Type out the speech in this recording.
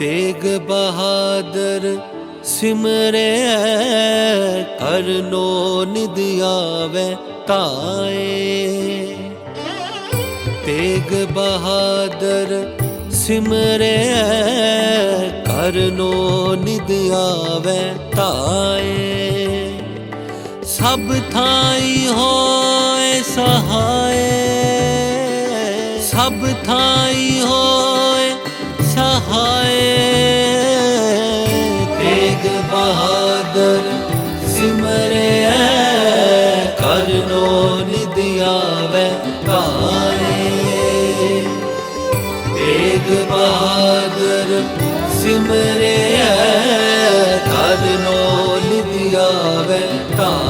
ਤੇਗ ਬਹਾਦਰ ਸਿਮਰੇ, ਕਰਨੋ ਨਿਦ ਆਵੇ ਤਾਏ। ਤੇਗ ਬਹਾਦਰ ਸਿਮਰੇ, ਕਰਨੋ ਨਿਦ ਆਵੇ ਤਾਏ। ਸਭ ਥਾਈ ਹੋਏ ਸਹਾਏ, ਸਭ ਥਾਈ ਹੋਏ ਆਵੇ ਕਾਏ ਤੇਗ ਬਹਾਦਰ ਸਿਮਰਿਆ ਕਰਨੋ ਨਿਦ ਆਵੇ ਕਾਏ